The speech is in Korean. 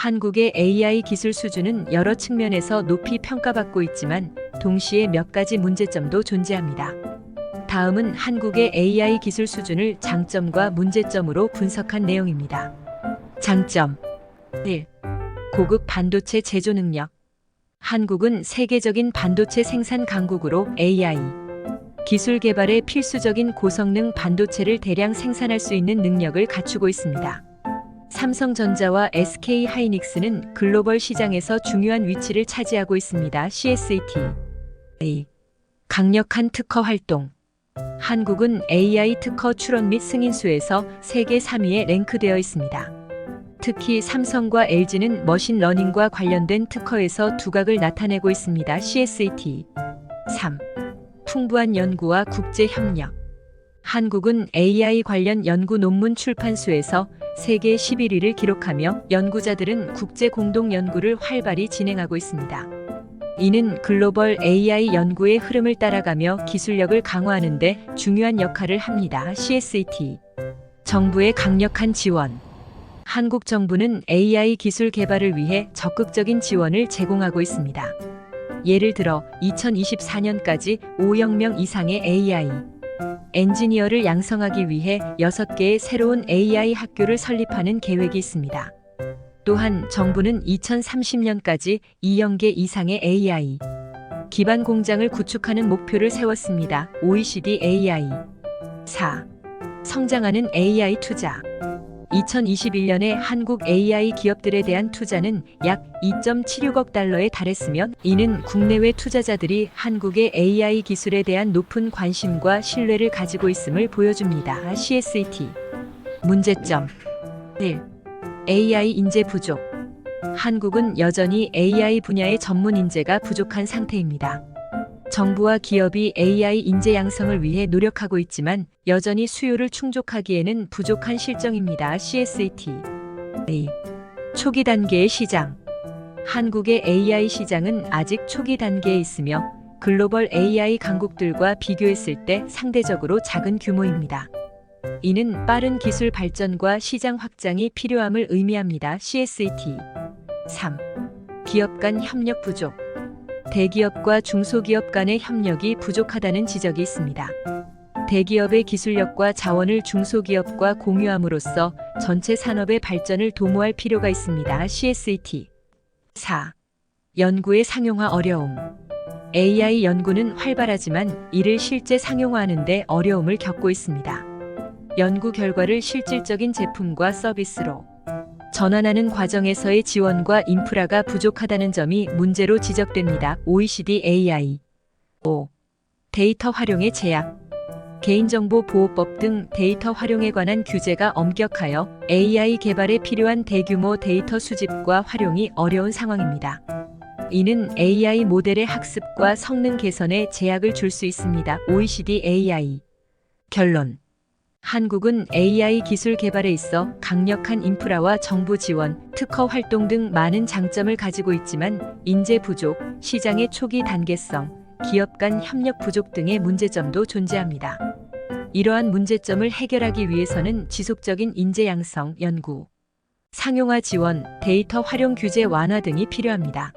한국의 AI 기술 수준은 여러 측면에서 높이 평가받고 있지만 동시에 몇 가지 문제점도 존재합니다. 다음은 한국의 AI 기술 수준을 장점과 문제점으로 분석한 내용입니다. 장점 1. 고급 반도체 제조 능력 한국은 세계적인 반도체 생산 강국으로 AI 기술 개발에 필수적인 고성능 반도체를 대량 생산할 수 있는 능력을 갖추고 있습니다. 삼성전자와 SK 하이닉스는 글로벌 시장에서 중요한 위치를 차지하고 있습니다. CST A. 강력한 특허 활동 한국은 AI 특허 출원 및 승인 수에서 세계 3위에 랭크되어 있습니다. 특히 삼성과 LG는 머신러닝과 관련된 특허에서 두각을 나타내고 있습니다. CST 3. 풍부한 연구와 국제 협력 한국은 AI 관련 연구 논문 출판 수에서 세계 11위를 기록하며 연구자들은 국제 공동 연구를 활발히 진행하고 있습니다. 이는 글로벌 AI 연구의 흐름을 따라가며 기술력을 강화하는 데 중요한 역할을 합니다. CST 정부의 강력한 지원 한국 정부는 AI 기술 개발을 위해 적극적인 지원을 제공하고 있습니다. 예를 들어 2024년까지 5억 명 이상의 AI 엔지니어를 양성하기 위해 6개의 새로운 AI 학교를 설립하는 계획이 있습니다. 또한 정부는 2030년까지 2억 개 이상의 AI 기반 공장을 구축하는 목표를 세웠습니다. OECD AI 4. 성장하는 AI 투자 2021년에 한국 AI 기업들에 대한 투자는 약 2.76억 달러에 달했으며 이는 국내외 투자자들이 한국의 AI 기술에 대한 높은 관심과 신뢰를 가지고 있음을 보여줍니다. CST 문제점 1. AI 인재 부족 한국은 여전히 AI 분야의 전문 인재가 부족한 상태입니다. 정부와 기업이 AI 인재 양성을 위해 노력하고 있지만 여전히 수요를 충족하기에는 부족한 실정입니다. CST A. 초기 단계의 시장 한국의 AI 시장은 아직 초기 단계에 있으며 글로벌 AI 강국들과 비교했을 때 상대적으로 작은 규모입니다. 이는 빠른 기술 발전과 시장 확장이 필요함을 의미합니다. CST 3. 기업 간 협력 부족 대기업과 중소기업 간의 협력이 부족하다는 지적이 있습니다. 대기업의 기술력과 자원을 중소기업과 공유함으로써 전체 산업의 발전을 도모할 필요가 있습니다. CST 4. 연구의 상용화 어려움 AI 연구는 활발하지만 이를 실제 상용화하는 데 어려움을 겪고 있습니다. 연구 결과를 실질적인 제품과 서비스로 전환하는 과정에서의 지원과 인프라가 부족하다는 점이 문제로 지적됩니다. OECD AI 5. 데이터 활용의 제약 개인정보 보호법 등 데이터 활용에 관한 규제가 엄격하여 AI 개발에 필요한 대규모 데이터 수집과 활용이 어려운 상황입니다. 이는 AI 모델의 학습과 성능 개선에 제약을 줄 수 있습니다. OECD AI 결론 한국은 AI 기술 개발에 있어 강력한 인프라와 정부 지원, 특허 활동 등 많은 장점을 가지고 있지만 인재 부족, 시장의 초기 단계성, 기업 간 협력 부족 등의 문제점도 존재합니다. 이러한 문제점을 해결하기 위해서는 지속적인 인재 양성, 연구, 상용화 지원, 데이터 활용 규제 완화 등이 필요합니다.